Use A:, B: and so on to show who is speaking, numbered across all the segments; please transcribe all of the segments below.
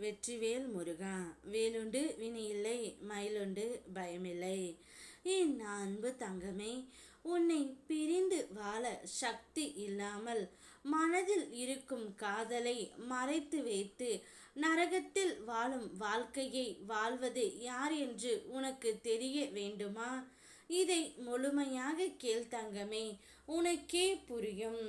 A: வெற்றிவேல் முருகா. வேலுண்டு வினையில்லை மயிலுண்டு பயமில்லை. என் அன்பு தங்கமே உன்னை பிரிந்து வாழ சக்தி இல்லாமல் மனதில் இருக்கும் காதலை மறைத்து வைத்து நரகத்தில் வாழும் வாழ்க்கையை வாழ்வது யார் என்று உனக்கு தெரிய வேண்டுமா? இதை முழுமையாக கேள் தங்கமே உனக்கே புரியும்.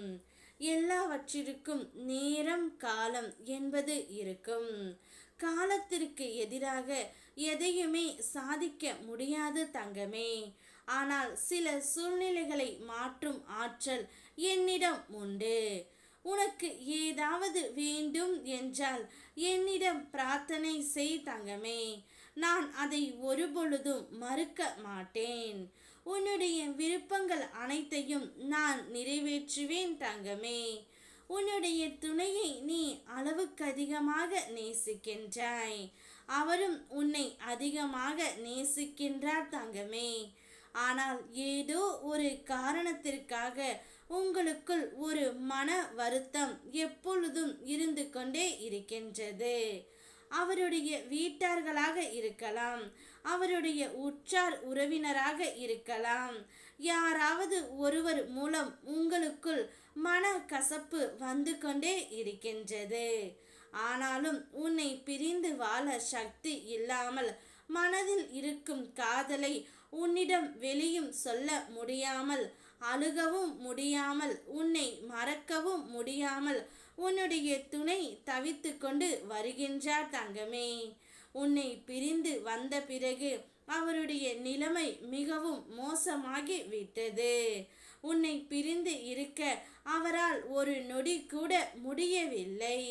A: எல்லாவற்றிற்கும் நேரம் காலம் என்பது இருக்கும். காலத்திற்கு எதிராக எதையுமே சாதிக்க முடியாது தங்கமே. ஆனால் சில சூழ்நிலைகளை மாற்றும் ஆற்றல் என்னிடம் உண்டு. உனக்கு ஏதாவது வேண்டும் என்றால் என்னிடம் பிரார்த்தனை செய் தங்கமே. நான் அதை ஒருபொழுதும் மறுக்க மாட்டேன். உன்னுடைய விருப்பங்கள் அனைத்தையும் நான் நிறைவேற்றுவேன் தங்கமே. உன்னுடைய துணையை நீ அளவுக்கு அதிகமாக நேசிக்கின்றாய். அவரும் உன்னை அதிகமாக நேசிக்கின்றார் தங்கமே. ஆனால் ஏதோ ஒரு காரணத்திற்காக உங்களுக்குள் ஒரு மன வருத்தம் எப்பொழுதும் இருந்து கொண்டே இருக்கின்றது. அவருடைய வீட்டார்களாக இருக்கலாம். அவருடைய உற்றார் உறவினராக இருக்கலாம். யாராவது ஒருவர் மூலம் உங்களுக்குள் மன கசப்பு வந்து கொண்டே இருக்கின்றது. ஆனாலும் உன்னை பிரிந்து வாழ சக்தி இல்லாமல் மனதில் இருக்கும் காதலை உன்னிடம் வெளியும் சொல்ல முடியாமல் அழுகவும் முடியாமல் உன்னை மறக்கவும் முடியாமல் உன்னுடைய துணை தவித்து கொண்டு வருகின்றார் தங்கமே. உன்னை பிரிந்து வந்த பிறகு அவருடைய நிலைமை மிகவும் மோசமாகி விட்டது. உன்னை பிரிந்து இருக்க அவரால் ஒரு நொடி கூட முடியவில்லை.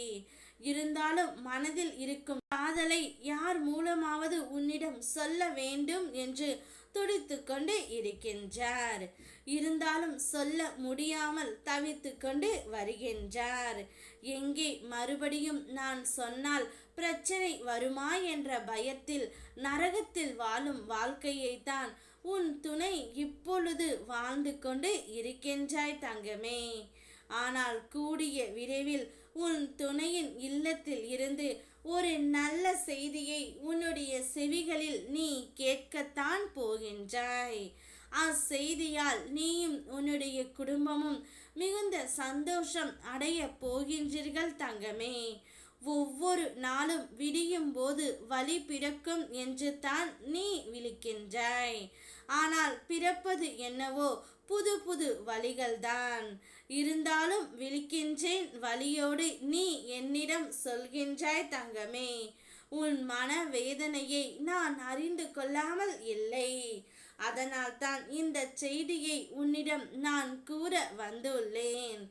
A: இருந்தாலும் மனதில் இருக்கும் காதலை யார் மூலமாவது உன்னிடம் சொல்ல வேண்டும் என்று துடித்து கொண்டு இருக்கின்றார். இருந்தாலும் சொல்ல முடியாமல் தவித்து கொண்டு வருகின்றார். எங்கே மறுபடியும் நான் சொன்னால் பிரச்சனை வருமா என்ற பயத்தில் நரகத்தில் வாழும் வாழ்க்கையை தான் உன் துணை இப்பொழுது வாழ்ந்து கொண்டு இருக்கின்றாய் தங்கமே. ஆனால் கூடிய விரைவில் உன் துணையின் இல்லத்தில் இருந்து ஒரு நல்ல செய்தியை உன்னுடைய செவிகளில் நீ கேட்கத்தான் போகின்றாய். அச்செய்தியால் நீயும் உன்னுடைய குடும்பமும் மிகுந்த சந்தோஷம் அடைய போகின்றீர்கள் தங்கமே. ஒவ்வொரு நாளும் விடியும் போது வழி பிறக்கும் என்று தான் நீ விழிக்கின்றாய். ஆனால் பிறப்பது என்னவோ புது புது வழிகள்தான். இருந்தாலும் விழிக்கின்றேன் வழியோடு நீ என்னிடம் சொல்கின்றாய் தங்கமே. உன் மன வேதனையை நான் அறிந்து கொள்ளாமல் இல்லை. அதனால் தான் இந்த செய்தியை உன்னிடம் நான் கூற வந்துள்ளேன்.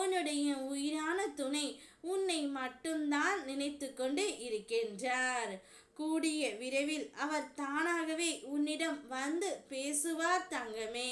A: உன்னுடைய உயிரான துணை உன்னை மட்டும்தான் நினைத்து கொண்டு இருக்கின்றார். கூடிய விரைவில் அவர் தானாகவே உன்னிடம் வந்து பேசுவார் தங்கமே.